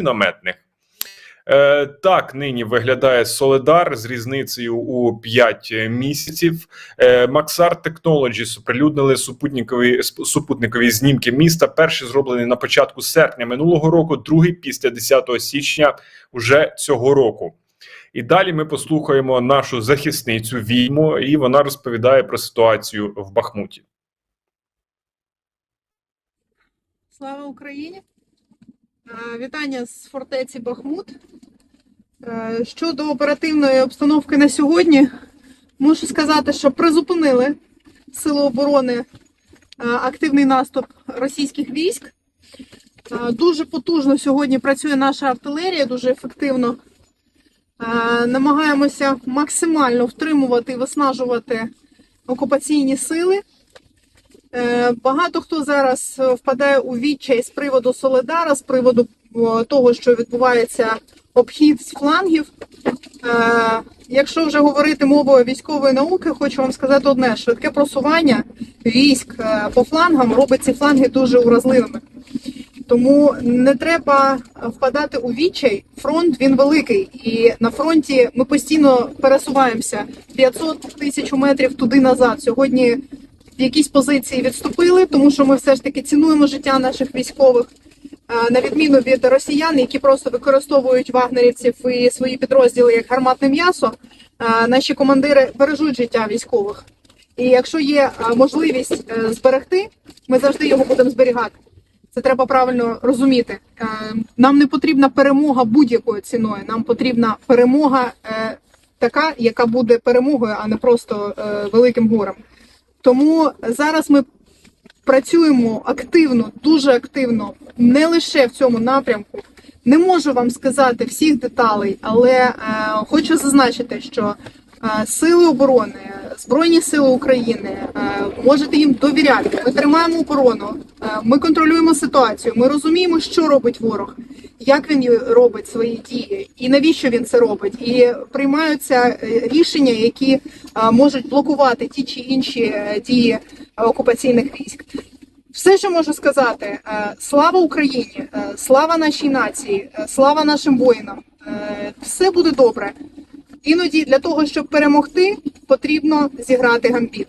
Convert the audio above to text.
мінометних. Е, так нині виглядає Соледар з різницею у 5 місяців. Е, Maxar Technologies оприлюднили супутникові супутникові знімки міста. Перший зроблений на початку серпня минулого року, другий після 10 січня уже цього року. І далі ми послухаємо нашу захисницю Вільму, і вона розповідає про ситуацію в Бахмуті. Слава Україні! Е, Вітання з фортеці Бахмут. Е, Щодо оперативної обстановки на сьогодні, можу сказати, що призупинили Сили оборони е, активний наступ російських військ. Дуже потужно сьогодні працює наша артилерія, дуже ефективно. Намагаємося максимально втримувати і виснажувати окупаційні сили. Е, Багато хто зараз е, впадає у відчай з приводу Соледара, з приводу того, що відбувається обхід з флангів. Е, Якщо вже говорити мовою військової науки, хочу вам сказати одне: швидке просування військ по флангам робить ці фланги дуже уразливими. Тому не треба впадати у відчай. Фронт він великий, і на фронті ми постійно пересуваємося 500 тисяч метрів туди назад. Сьогодні якісь позиції відступили, тому що ми все ж таки цінуємо життя наших військових, е, на відміну від росіян, які просто використовують вагнерівців і свої підрозділи як гарматне м'ясо. е, Наші командири бережуть життя військових. І якщо є е, можливість зберегти, ми завжди його будемо зберігати. Це треба правильно розуміти. Нам не потрібна перемога будь-якою ціною. Нам потрібна перемога така, яка буде перемогою, а не просто великим горем. Тому зараз ми працюємо активно, дуже активно, не лише в цьому напрямку. Не можу вам сказати всіх деталей, але е, хочу зазначити, що е, сили оборони, Збройні сили України, е, можете їм довіряти. Ми тримаємо оборону, е, ми контролюємо ситуацію, ми розуміємо, що робить ворог, як він робить свої дії і навіщо він це робить. І приймаються е, рішення, які е, можуть блокувати ті чи інші е, дії окупаційних військ. Все, що можу сказати, слава Україні, слава нашій нації, слава нашим воїнам. Все буде добре. Іноді для того, щоб перемогти, потрібно зіграти гамбіт.